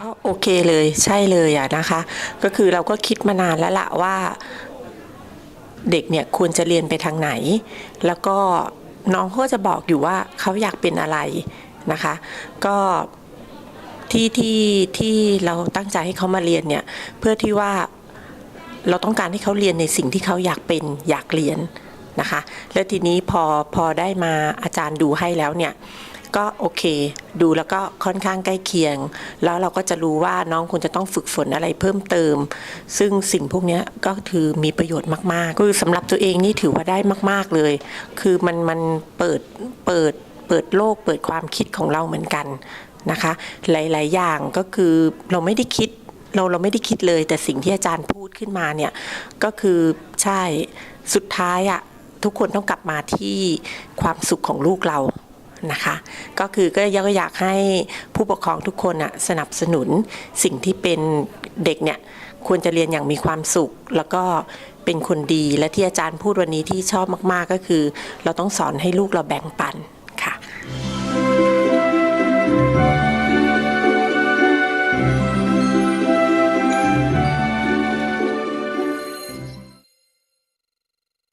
ก็โอเคเลยใช่เลยอะนะคะ ก็คือเราก็คิดมานานแล้วละว่าเด็กเนี่ยควรจะเรียนไปทางไหน แล้วก็น้องเขาก็จะบอกอยู่ว่าเขาอยากเป็นอะไรนะคะ ก็ที่ที่ที่เราตั้งใจให้เขามาเรียนเนี่ยเพื่อที่ว่าเราต้องการให้เขาเรียนในสิ่งที่เขาอยากเป็นอยากเรียนนะคะ แล้วทีนี้พอพอได้มาอาจารย์ดูให้แล้วเนี่ย ก็โอเค ดูแล้วก็ค่อนข้างใกล้เคียง แล้วเราก็จะรู้ว่าน้องควรจะต้องฝึกฝนอะไรเพิ่มเติม ซึ่งสิ่งพวกนี้ก็คือมีประโยชน์มากๆ คือสำหรับตัวเองนี่ถือว่าได้มาก ๆเลย คือมันมันเปิดเปิดเปิดโลกเปิดความคิดของเราเหมือนกันนะคะ หลาย ๆ อย่างก็คือเราไม่ได้คิดเราเราไม่ได้คิดเลย แต่สิ่งที่อาจารย์พูดขึ้นมาเนี่ยก็คือใช่สุดท้ายอะทุกคนต้องกลับมาที่ความสุขของลูกเรา นะคะ ก็คือก็ยังอยากให้ผู้ปกครองทุกคนอะสนับสนุนสิ่งที่เป็นเด็กเนี่ยควรจะเรียนอย่างมีความสุข แล้วก็เป็นคนดีและที่อาจารย์พูดวันนี้ที่ชอบมาก ๆ ก็คือ เราต้องสอนให้ลูกเราแบ่งปัน